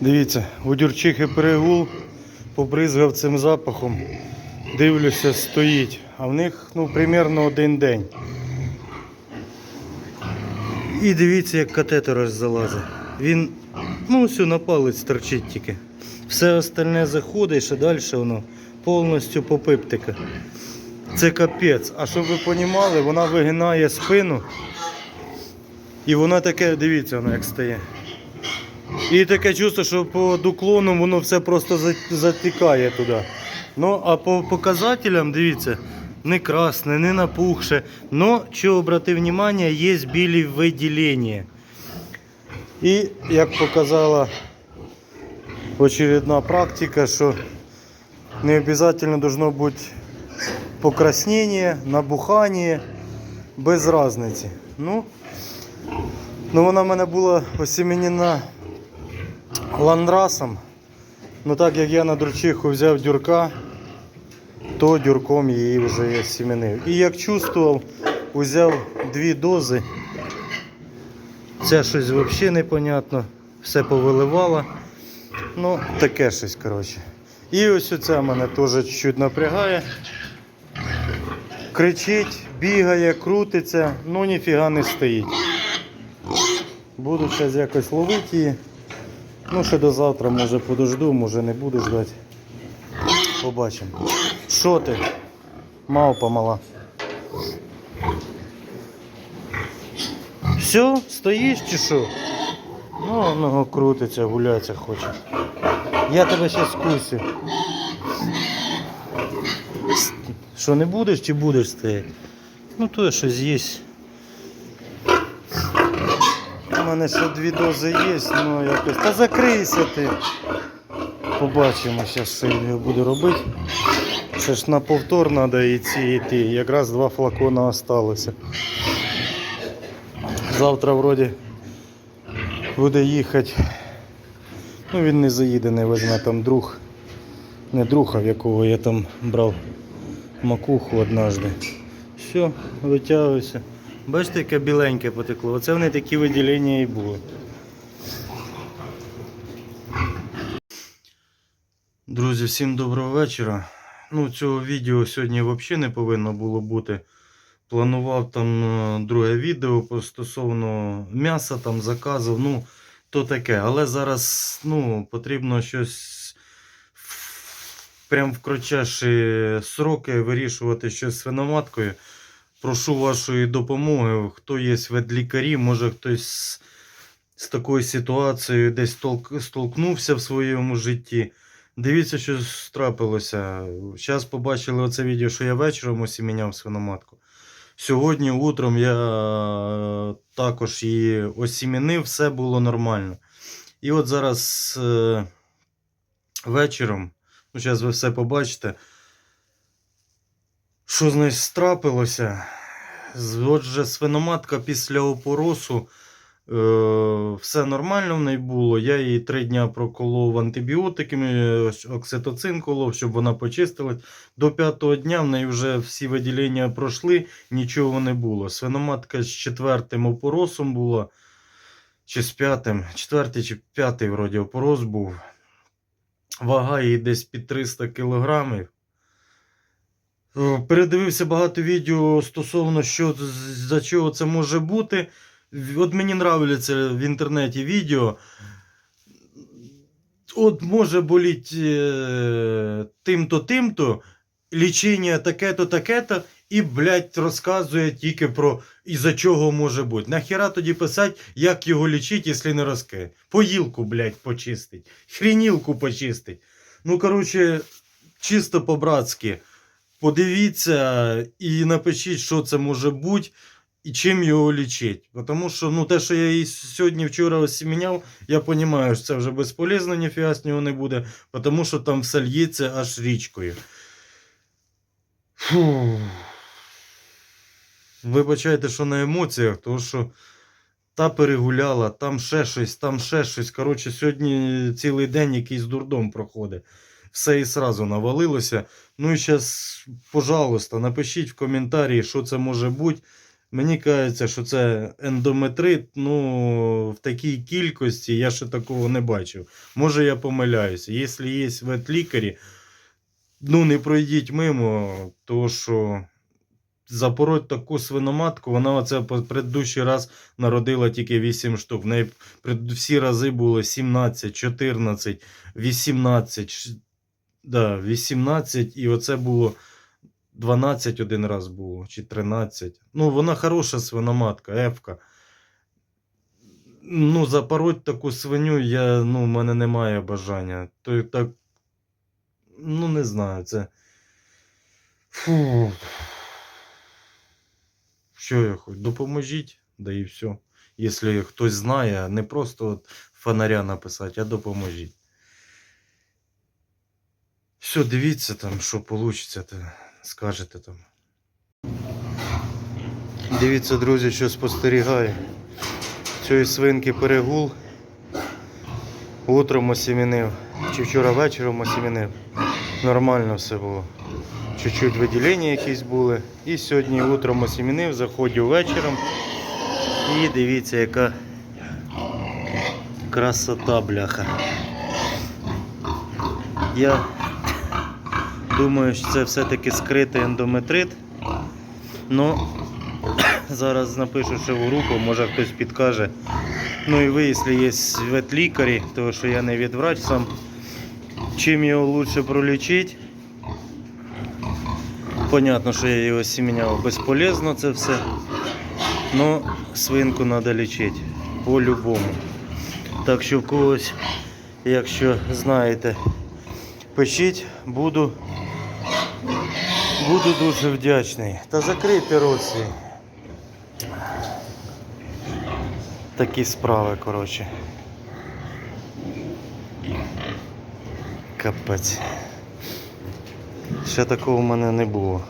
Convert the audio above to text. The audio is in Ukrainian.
Дивіться, у дюрчихи перегул, побризгав цим запахом. Дивлюся, стоїть. А в них ну, примерно один день. І дивіться, як катетер аж залазить. Він ну, ось на палець торчить тільки. Все остальне заходить, ще далі воно повністю попиптика. Це капець. А щоб ви розуміли, вона вигинає спину. І вона таке, дивіться, воно як стає. І таке чувство, що по дуклону воно все просто за- затікає туди. Ну, а по показателям, дивіться, не красне, не напухше. Но, що обрати увагу, є білі виділення. І як показала очередна практика, що не обов'язково должно бути покраснення, набухання, без різниці. Ну, ну вона в мене була осіменена ландрасом. Ну так як я на дурчиху взяв дюрка, то дюрком її вже я сіменив. І як чувствував, взяв дві дози. Це щось взагалі непонятно. Все повиливало. Ну, таке щось, коротше. І ось оце мене теж чуть напрягає. Кричить, бігає, крутиться, ну ніфіга не стоїть. Буду зараз якось ловити її. Ну, ще до завтра, може подожду, може не буду ждати. Побачимо. Що ти? Мавпа мала. Все, стоїш чи що? Ну, воно крутиться, гуляться хоче. Я тебе ще скусю. Що не будеш чи будеш стояти? Ну то щось є. Мене ще дві дози є, ну якось. Та закрийся ти. Побачимо зараз, що я буду робити. Це ж на повтор треба йти йти. Якраз два флакона осталося. Завтра вроді буде їхати. Ну він не заїде, не візьме там друг. Не друг, а в якого я там брав макуху однажды. Все, витягуюся. Бачите, яке біленьке потекло. Оце вони такі виділення і були. Друзі, всім доброго вечора. Ну, цього відео сьогодні взагалі не повинно було бути. Планував там е, друге відео стосовно м'яса, там заказів, ну, то таке. Але зараз ну, потрібно щось прям в кратчайші сроки вирішувати щось з свиноматкою. Прошу вашої допомоги. Хто є ветлікарі, може хтось з, з такою ситуацією десь толк, столкнувся в своєму житті. Дивіться, що трапилося. Зараз побачили оце відео, що я вечором осіміняв свиноматку. Сьогодні утром я також її осімінив, все було нормально. І от зараз е, вечором, ну зараз ви все побачите, що з нею трапилося. З- Отже, свиноматка після опоросу е, все нормально в неї було. Я її три дня проколов антибіотиками, окситоцин колов, щоб вона почистилась. До п'ятого дня в неї вже всі виділення пройшли, нічого не було. Свиноматка з четвертим опоросом була, чи з п'ятим, четвертий чи п'ятий вроді опорос був. Вага її десь під 300 кілограмів. Е, Передивився багато відео стосовно що за чого це може бути. От мені нравляться в інтернеті відео. От може боліти е, тим-то, тим-то, лічення таке-то, таке-то, і, блядь, розказує тільки про із-за чого може бути. Нахіра тоді писати, як його лічить, якщо не розкриє. Поїлку, блядь, почистить, хрінілку почистить. Ну, коротше, чисто по-братськи. Подивіться і напишіть, що це може бути і чим його лічити. Тому що ну, те, що я її сьогодні вчора осіміняв, я розумію, що це вже безполезно, ніфіга з нього не буде, тому що там все льється аж річкою. Фу. Вибачайте, що на емоціях, тому що та перегуляла, там ще щось, там ще щось. Коротше, сьогодні цілий день якийсь дурдом проходить. Все і сразу навалилося. Ну і зараз, пожалуйста, напишіть в коментарі, що це може бути. Мені кажеться, що це ендометрит, ну, в такій кількості я ще такого не бачив. Може, я помиляюся. Якщо є ветлікарі, ну не пройдіть мимо, то що запороть таку свиноматку, вона оце по- предыдущий раз народила тільки 8 штук. В неї всі рази було 17, 14, 18, ш- да, 18, і оце було 12 один раз було, чи 13. Ну, вона хороша свиноматка, ефка. Ну, запороть таку свиню, я, ну, в мене немає бажання. То так, ну, не знаю, це. Фу. Що я хочу? Допоможіть, да і все. Якщо хтось знає, не просто от фонаря написати, а допоможіть. Все, дивіться там, що вийде, скажете там. Дивіться, друзі, що спостерігаю. Цієї свинки перегул. Утром осімінив. Чи вчора вечором осімінив. Нормально все було. Чуть-чуть виділення якісь були. І сьогодні утром осімінив, заходжу вечором. І дивіться, яка красота, бляха. Я думаю, що це все-таки скритий ендометрит. Ну, зараз напишу ще в групу, може хтось підкаже. Ну і ви, якщо є ветлікарі, тому що я не відврач сам, чим його краще пролічити. Понятно, що я його сім'яв безполезно це все. Но свинку треба лічити по-любому. Так що в когось, якщо знаєте, пишіть, буду, буду дуже вдячний. Та закрийте рот. Такі справи, коротше. Капець. Ще такого в мене не було.